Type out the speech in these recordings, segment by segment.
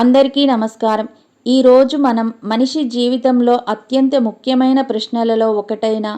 అందరికీ నమస్కారం. ఈరోజు మనం మనిషి జీవితంలో అత్యంత ముఖ్యమైన ప్రశ్నలలో ఒకటైన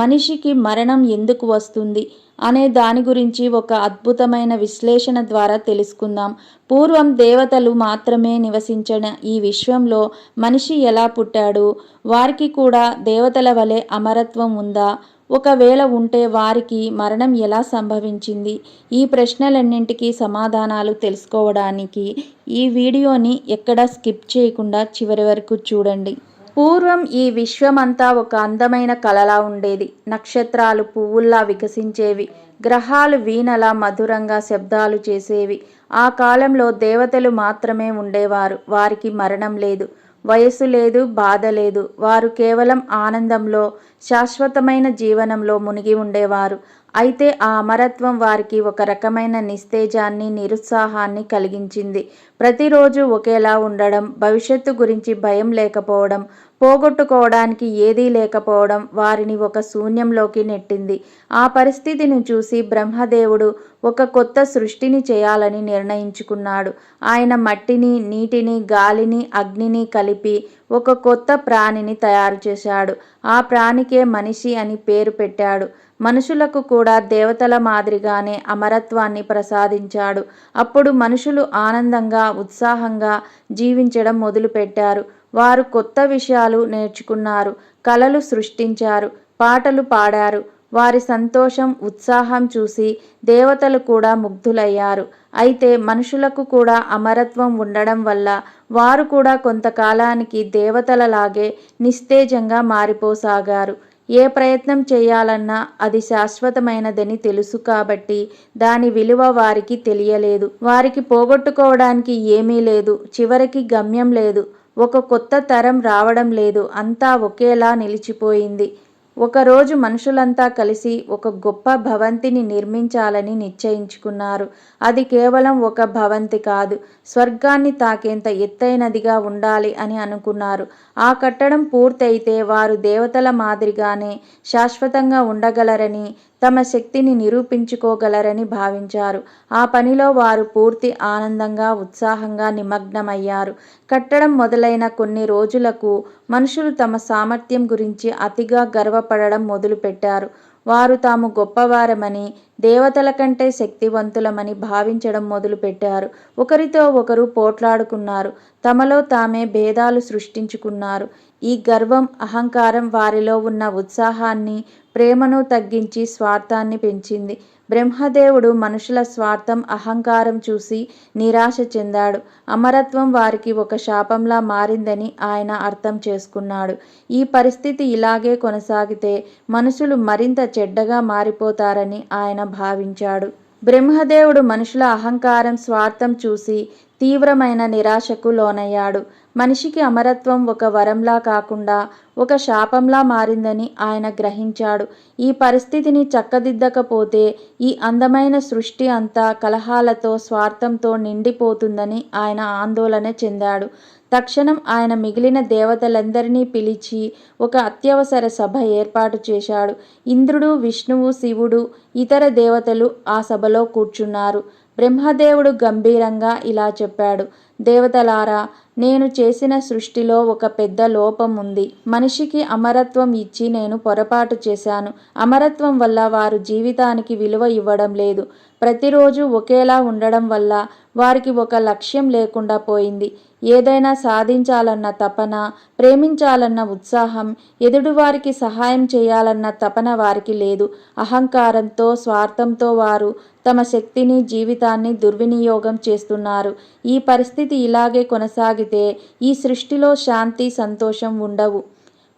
మనిషికి మరణం ఎందుకు వస్తుంది అనే దాని గురించి ఒక అద్భుతమైన విశ్లేషణ ద్వారా తెలుసుకుందాం. పూర్వం దేవతలు మాత్రమే నివసించిన ఈ విశ్వంలో మనిషి ఎలా పుట్టాడు? వారికి కూడా దేవతల వలె అమరత్వం ఉందా? ఒకవేళ ఉంటే వారికి మరణం ఎలా సంభవించింది? ఈ ప్రశ్నలన్నింటికీ సమాధానాలు తెలుసుకోవడానికి ఈ వీడియోని ఎక్కడా స్కిప్ చేయకుండా చివరి వరకు చూడండి. పూర్వం ఈ విశ్వమంతా ఒక అందమైన కలలా ఉండేది. నక్షత్రాలు పువ్వుల్లా వికసించేవి. గ్రహాలు వీణలా మధురంగా శబ్దాలు చేసేవి. ఆ కాలంలో దేవతలు మాత్రమే ఉండేవారు. వారికి మరణం లేదు. వయస్సు లేదు బాధ లేదు. వారు కేవలం ఆనందంలో శాశ్వతమైన జీవనంలో మునిగి ఉండేవారు. అయితే ఆ అమరత్వం వారికి ఒక రకమైన నిస్తేజాన్ని నిరుత్సాహాన్ని కలిగించింది. ప్రతిరోజు ఒకేలా ఉండడం భవిష్యత్తు గురించి భయం లేకపోవడం పోగొట్టుకోవడానికి ఏదీ లేకపోవడం వారిని ఒక శూన్యంలోకి నెట్టింది. ఆ పరిస్థితిని చూసి బ్రహ్మదేవుడు ఒక కొత్త సృష్టిని చేయాలని నిర్ణయించుకున్నాడు. ఆయన మట్టిని నీటిని గాలిని అగ్నిని కలిపి ఒక కొత్త ప్రాణిని తయారు చేశాడు. ఆ ప్రాణికే మనిషి అని పేరు పెట్టాడు. మనుషులకు కూడా దేవతల మాదిరిగానే అమరత్వాన్ని ప్రసాదించాడు. అప్పుడు మనుషులు ఆనందంగా ఉత్సాహంగా జీవించడం మొదలుపెట్టారు. వారు కొత్త విషయాలు నేర్చుకున్నారు కళలు సృష్టించారు పాటలు పాడారు. వారి సంతోషం ఉత్సాహం చూసి దేవతలు కూడా ముగ్ధులయ్యారు. అయితే మనుషులకు కూడా అమరత్వం ఉండడం వల్ల వారు కూడా కొంతకాలానికి దేవతలలాగే నిస్తేజంగా మారిపోసాగారు. ఏ ప్రయత్నం చేయాలన్నా అది శాశ్వతమైనదని తెలుసు కాబట్టి దాని విలువ వారికి తెలియలేదు. వారికి పోగొట్టుకోవడానికి ఏమీ లేదు. చివరికి గమ్యం లేదు. ఒక కొత్త తరం రావడం లేదు. అంతా ఒకేలా నిలిచిపోయింది. ఒకరోజు మనుషులంతా కలిసి ఒక గొప్ప భవంతిని నిర్మించాలని నిశ్చయించుకున్నారు. అది కేవలం ఒక భవంతి కాదు స్వర్గాన్ని తాకేంత ఎత్తైనదిగా ఉండాలి అని అనుకున్నారు. ఆ కట్టడం పూర్తయితే వారు దేవతల మాదిరిగానే శాశ్వతంగా ఉండగలరని తమ శక్తిని నిరూపించుకోగలరని భావించారు. ఆ పనిలో వారు పూర్తి ఆనందంగా ఉత్సాహంగా నిమగ్నమయ్యారు. కట్టడం మొదలైన కొన్ని రోజులకు మనుషులు తమ సామర్థ్యం గురించి అతిగా గర్వపడడం మొదలుపెట్టారు. వారు తాము గొప్పవారమని దేవతల కంటే శక్తివంతులమని భావించడం మొదలుపెట్టారు. ఒకరితో ఒకరు పోట్లాడుకున్నారు. తమలో తామే భేదాలు సృష్టించుకున్నారు. ఈ గర్వం అహంకారం వారిలో ఉన్న ఉత్సాహాన్ని ప్రేమను తగ్గించి స్వార్థాన్ని పెంచింది. బ్రహ్మదేవుడు మనుషుల స్వార్థం అహంకారం చూసి నిరాశ చెందాడు. అమరత్వం వారికి ఒక శాపంలా మారిందని ఆయన అర్థం చేసుకున్నాడు. ఈ పరిస్థితి ఇలాగే కొనసాగితే మనుషులు మరింత చెడ్డగా మారిపోతారని ఆయన భావించాడు. బ్రహ్మదేవుడు మనుషుల అహంకారం స్వార్థం చూసి తీవ్రమైన నిరాశకు లోనయ్యాడు. మనిషికి అమరత్వం ఒక వరంలా కాకుండా ఒక శాపంలా మారిందని ఆయన గ్రహించాడు. ఈ పరిస్థితిని చక్కదిద్దకపోతే ఈ అందమైన సృష్టి అంతా కలహాలతో స్వార్థంతో నిండిపోతుందని ఆయన ఆందోళన చెందాడు. తక్షణం ఆయన మిగిలిన దేవతలందరినీ పిలిచి ఒక అత్యవసర సభ ఏర్పాటు చేశాడు. ఇంద్రుడు విష్ణువు శివుడు ఇతర దేవతలు ఆ సభలో కూర్చున్నారు. బ్రహ్మదేవుడు గంభీరంగా ఇలా చెప్పాడు. దేవతలారా నేను చేసిన సృష్టిలో ఒక పెద్ద లోపం ఉంది. మనిషికి అమరత్వం ఇచ్చి నేను పొరపాటు చేశాను. అమరత్వం వల్ల వారు జీవితానికి విలువ ఇవ్వడం లేదు. ప్రతిరోజు ఒకేలా ఉండడం వల్ల వారికి ఒక లక్ష్యం లేకుండా పోయింది. ఏదైనా సాధించాలన్న తపన ప్రేమించాలన్న ఉత్సాహం ఎదుటివారికి సహాయం చేయాలన్న తపన వారికి లేదు. అహంకారంతో స్వార్థంతో వారు తమ శక్తిని జీవితాన్ని దుర్వినియోగం చేస్తున్నారు. ఈ పరిస్థితి ఇలాగే కొనసాగితే ఈ సృష్టిలో శాంతి సంతోషం ఉండవు.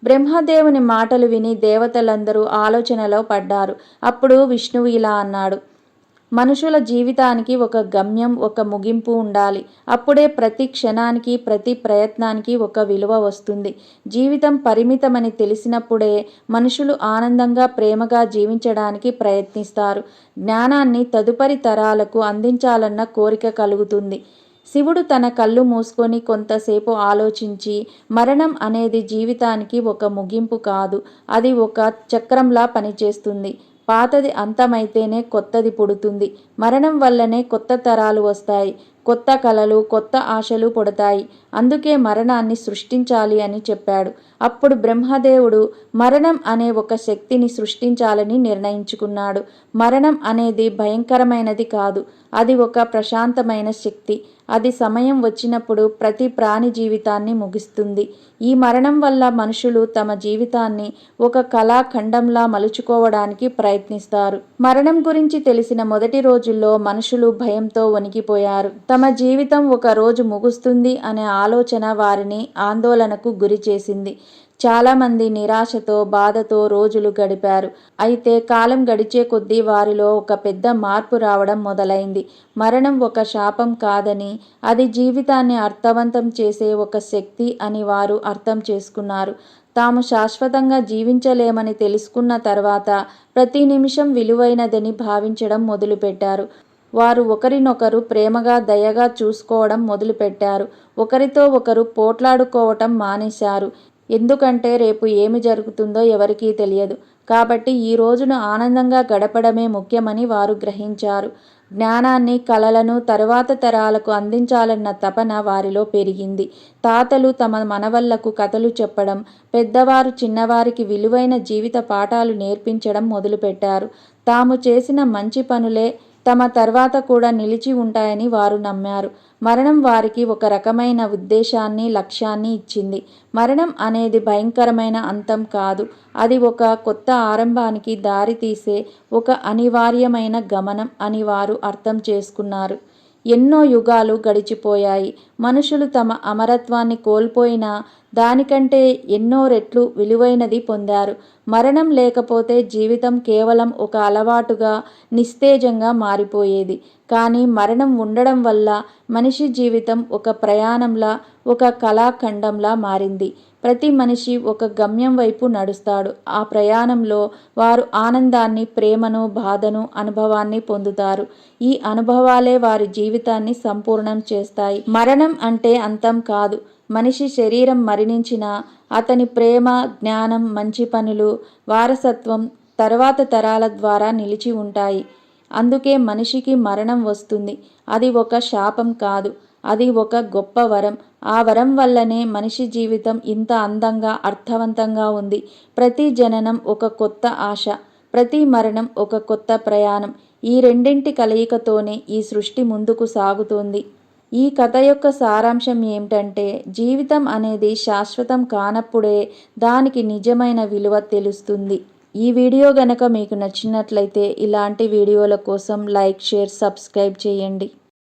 బ్రహ్మదేవుని మాటలు విని దేవతలందరూ ఆలోచనలో పడ్డారు. అప్పుడు విష్ణువు ఇలా అన్నాడు మనుషుల జీవితానికి ఒక గమ్యం ఒక ముగింపు ఉండాలి. అప్పుడే ప్రతి క్షణానికి ప్రతి ప్రయత్నానికి ఒక విలువ వస్తుంది. జీవితం పరిమితమని తెలిసినప్పుడే మనుషులు ఆనందంగా ప్రేమగా జీవించడానికి ప్రయత్నిస్తారు. జ్ఞానాన్ని తదుపరి తరాలకు అందించాలన్న కోరిక కలుగుతుంది. శివుడు తన కళ్ళు మూసుకొని కొంతసేపు ఆలోచించి మరణం అనేది జీవితానికి ఒక ముగింపు కాదు. అది ఒక చక్రంలా పనిచేస్తుంది. పాతది అంతమైతేనే కొత్తది పుడుతుంది. మరణం వల్లనే కొత్త తరాలు వస్తాయి. కొత్త కళలు కొత్త ఆశలు పుడతాయి. అందుకే మరణాన్ని సృష్టించాలి అని చెప్పాడు. అప్పుడు బ్రహ్మదేవుడు మరణం అనే ఒక శక్తిని సృష్టించాలని నిర్ణయించుకున్నాడు. మరణం అనేది భయంకరమైనది కాదు. అది ఒక ప్రశాంతమైన శక్తి. అది సమయం వచ్చినప్పుడు ప్రతి ప్రాణి జీవితాన్ని ముగిస్తుంది. ఈ మరణం వల్ల మనుషులు తమ జీవితాన్ని ఒక కళాఖండంలా మలుచుకోవడానికి ప్రయత్నిస్తారు. మరణం గురించి తెలిసిన మొదటి రోజుల్లో మనుషులు భయంతో వణికిపోయారు. తమ జీవితం ఒక రోజు ముగుస్తుంది అనే ఆలోచన వారిని ఆందోళనకు గురి చేసింది చాలామంది నిరాశతో బాధతో రోజులు గడిపారు. అయితే కాలం గడిచే కొద్దీ వారిలో ఒక పెద్ద మార్పు రావడం మొదలైంది. మరణం ఒక శాపం కాదని అది జీవితాన్ని అర్థవంతం చేసే ఒక శక్తి అని వారు అర్థం చేసుకున్నారు. తాము శాశ్వతంగా జీవించలేమని తెలుసుకున్న తర్వాత ప్రతి నిమిషం విలువైనదని భావించడం మొదలుపెట్టారు. వారు ఒకరినొకరు ప్రేమగా దయగా చూసుకోవడం మొదలుపెట్టారు. ఒకరితో ఒకరు పోట్లాడుకోవటం మానేశారు. ఎందుకంటే రేపు ఏమి జరుగుతుందో ఎవరికీ తెలియదు. కాబట్టి ఈ రోజును ఆనందంగా గడపడమే ముఖ్యమని వారు గ్రహించారు. జ్ఞానాన్ని కళలను తరువాత తరాలకు అందించాలన్న తపన వారిలో పెరిగింది. తాతలు తమ మనవళ్ళకు కథలు చెప్పడం పెద్దవారు చిన్నవారికి విలువైన జీవిత పాఠాలు నేర్పించడం మొదలుపెట్టారు. తాము చేసిన మంచి పనులే తమ తర్వాత కూడా నిలిచి ఉంటాయని వారు నమ్మారు. మరణం వారికి ఒక రకమైన ఉద్దేశాన్ని లక్ష్యాన్ని ఇచ్చింది. మరణం అనేది భయంకరమైన అంతం కాదు. అది ఒక కొత్త ఆరంభానికి దారితీసే ఒక అనివార్యమైన గమనం అని వారు అర్థం చేసుకున్నారు. ఎన్నో యుగాలు గడిచిపోయాయి. మనుషులు తమ అమరత్వాన్ని కోల్పోయినా దానికంటే ఎన్నో రెట్లు విలువైనది పొందారు. మరణం లేకపోతే జీవితం కేవలం ఒక అలవాటుగా నిస్తేజంగా మారిపోయేది. కానీ మరణం ఉండడం వల్ల మనిషి జీవితం ఒక ప్రయాణంలా ఒక కళాఖండంలా మారింది. ప్రతి మనిషి ఒక గమ్యం వైపు నడుస్తాడు. ఆ ప్రయాణంలో వారు ఆనందాన్ని ప్రేమను బాధను అనుభవాన్ని పొందుతారు. ఈ అనుభవాలే వారి జీవితాన్ని సంపూర్ణం చేస్తాయి. మరణం అంటే అంతం కాదు. మనిషి శరీరం మరణించిన అతని ప్రేమ జ్ఞానం మంచి పనులు వారసత్వం తర్వాత తరాల ద్వారా నిలిచి ఉంటాయి. అందుకే మనిషికి మరణం వస్తుంది. అది ఒక శాపం కాదు. అది ఒక గొప్ప వరం. ఆ వరం వల్లనే మనిషి జీవితం ఇంత అందంగా అర్థవంతంగా ఉంది. ప్రతి జననం ఒక కొత్త ఆశ ప్రతి మరణం ఒక కొత్త ప్రయాణం. ఈ రెండింటి కలయికతోనే ఈ సృష్టి ముందుకు సాగుతోంది. ఈ కథ యొక్క సారాంశం ఏమిటంటే జీవితం అనేది శాశ్వతం కానప్పుడే దానికి నిజమైన విలువ తెలుస్తుంది. ఈ వీడియో గనక మీకు నచ్చినట్లయితే ఇలాంటి వీడియోల కోసం లైక్ షేర్ సబ్స్క్రైబ్ చేయండి.